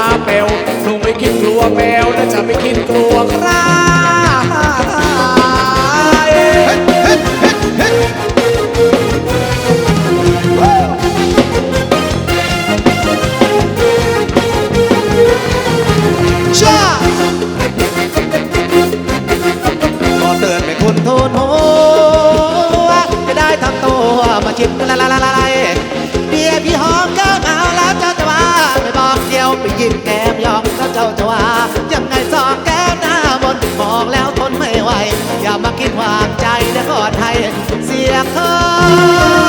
papel, não é que flua mel. ยิ้มแก้มยอกแล้วเจ้าจะว่ายังไงสองแก้มหน้าบนบอกแล้วทนไม่ไหว อย่ามาคิดวางใจนะกอดให้เสียเธอ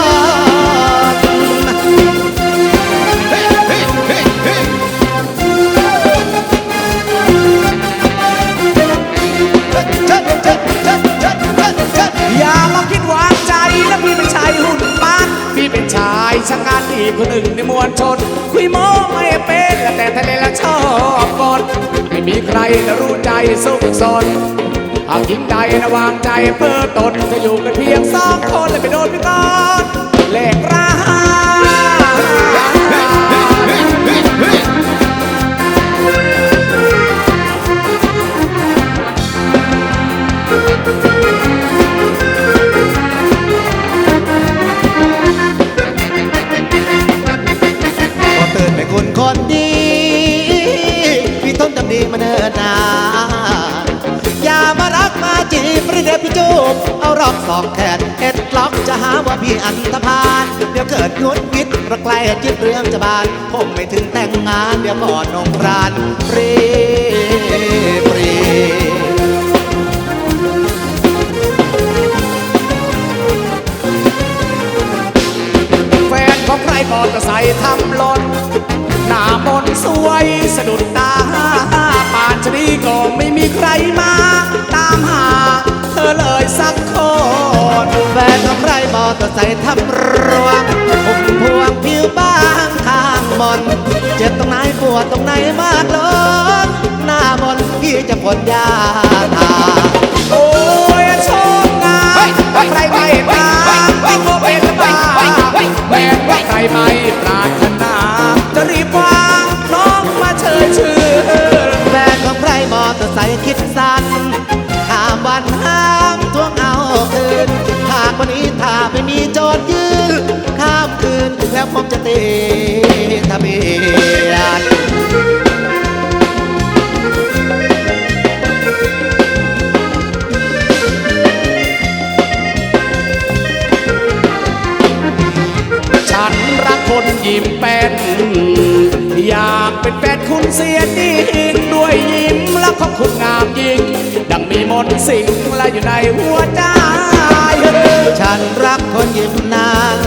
ม่มีใครรู้ใจสุขสนหากหญิงใดนะวางใจเพื่อตนจะอยู่กันเพียงสองคนและไปโดนพี่ก่อนแหลกร้าก็เตือนไม่คุณคนดี เอารอกสองแขนเอ็ดล็อกจะหาว่าพี่อันธพาลเดี๋ยวเกิดงุดงิดระไกลจิตเรื่องจะบานคงไม่ถึงแต่งงานเดี๋ยวก่อนนงรานปรีปรีแฟนของใครมอเตอร์ไซค์ทำหล่นหน้ามนสวยสะดุดตาป่านชะนีก็ไม่มีใครมาตามหา เธอเลยสักคนแฟนของใครมอเตอร์ไซค์ทำรวงผมพวงผิวบางข้างมนเจ็บตรงไหนปวดตรงไหนมากล้นหน้ามนพี่จะพ่นยาทาโอ้ยโชคงามว่าใครไม่ตามก็คงเป็นบ้าแม้ว่าใครไม่ปรารถ มเป็นอยากเป็นแฟนคุณเสียจริงด้วยยิ้มและของคุณงามยิ่งดังมีมนต์สิงและอยู่ในหัวใจ ฉันรักคนยิ้มนาน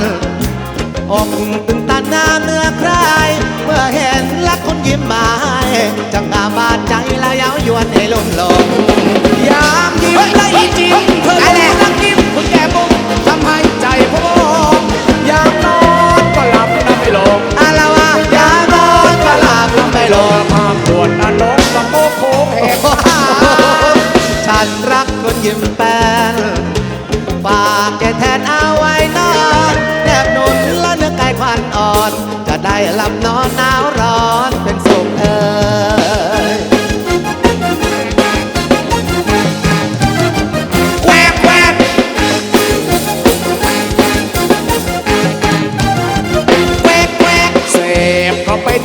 อกตึงตันงาเนื้อใคร เมื่อเห็นรักคนยิ้มมาให้จังงามบาดใจและเย้ายวนให้ลม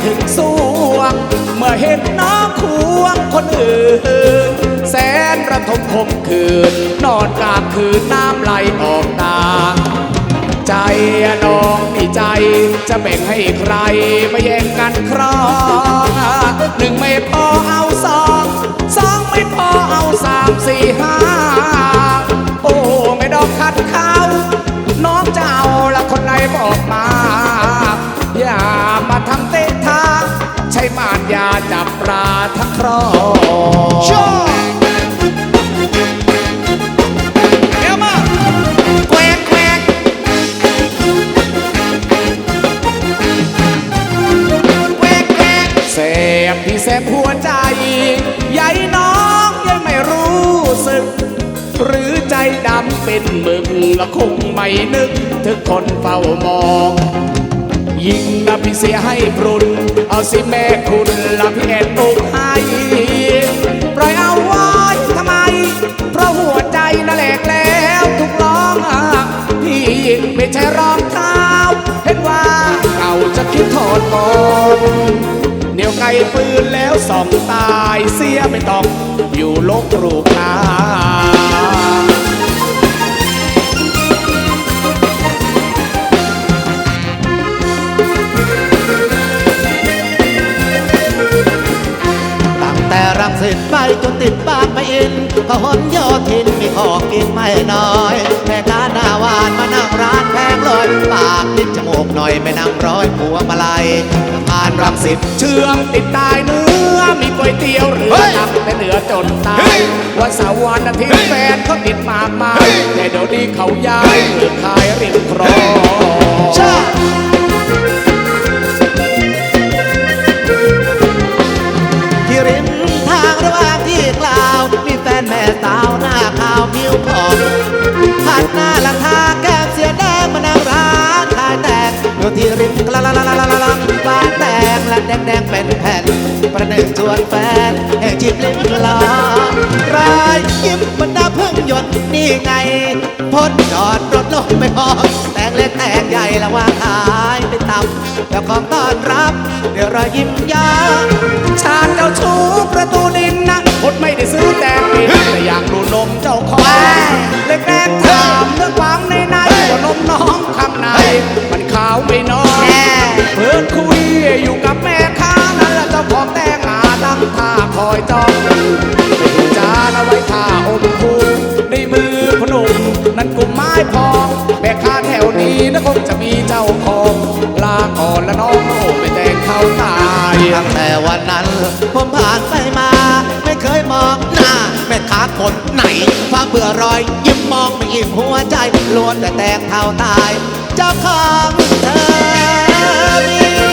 ถึงสวง เมื่อเห็นน้องควงคนอื่น แสนระทมคมคืน นอนกลางคืนน้ำไหลออกตา ใจน้องนี่ใจ จะแบ่งให้ใครมาแย่งกันครองหนึ่งไม่พอเอาสองสองไม่พอเอาสามสี่ห้าโอ้ไม่ดอกขัดเขาน้องจะ จับปลาทั้งครองชอบเดี๋ยวมาแกวกแกวกแกวกแกวกแสบที่แสบหัวใจใหญ่น้องยังไม่รู้สึก หรือใจดำเป็นหมึกและคงไม่นึก ถึงคนเฝ้ามอง ยิงนะพี่เสียให้พรุน เอาสิแม่คุณละพี่แอนตกให้ปล่อยเอาไว้ทำไม เพราะหัวใจน่ะแหลกแล้วทุกร้องอะพี่ไม่ใช่รองเท้าเห็นว่าเขาจะคิดถอดตอนเหนียวไกปืนแล้วสองตายเสียไม่ต้องอยู่ลกรูปลา ตไปจนติดบางไปะอินพหลโยธินมีของกินไม่น้อยแม่ค้าหน้าหวานมานั่งร้านแพงลอยปากนิดจมูกหน่อยไม่นั่งร้อยพวงมาลัยผ่านรังสิตเชื่องติดตายเนื้อมีก๋วยเตี๋ยวเรือเฮ้ยนักแต่เหนือจนตาเฮ้ยยวันเสาร์วันอาทิตย์แฟนเขาติดมากมายแต่เดี๋ยวนี้เขาย้ายเรือขายริมคลองชาที่ริมทางระหว่างที่กล่าว มีแฟนแม่สาวหน้าขาวผิวผ่องผ่านหน้าหลังทาแก้มเสียแดงมานั่งร้านขายแตงอยู่ที่ริมกละละละละละละบ้านแตงและแดงแดงเป็นแผ่น ประหนึ่งชวนแฟนแห่งจิบลิ้มลารายยิ้มบรรดาเพิ่งหยดนี่ไงพ้นจอดรถลงไปพองแต่งเล็กแต่งใหญ่ละว่าขาย ไปตำแล้วของต้อนรับเดี๋ยวรอยยิ้มยาชาติเจ้าชู้ประตูนินนะอดไม่ได้ซื้อแต่ปิดแต่อยากดูนมเจ้าของเล็กแรกถามเรื่องความในในว่านมน้องข้างใน มันขาวไม่น้อยเพื่อนคุยอยู่กับแม่ค้านั่นแหละเจ้าของแต่งหาตั้งท่าคอยจ้องไปดูจานเอาไว้ท่าอม อนละน้องโอ้ไม่แต่งเขาตายตั้งแต่วันนั้น ผมผ่านไปมา ไม่เคยมองหน้าแม่ค้าคนไหนความเบื่อรอย ยิ้มมองไม่อิ่มหัวใจล้วนแต่แตงเท่าตาย เจ้าของเธอมี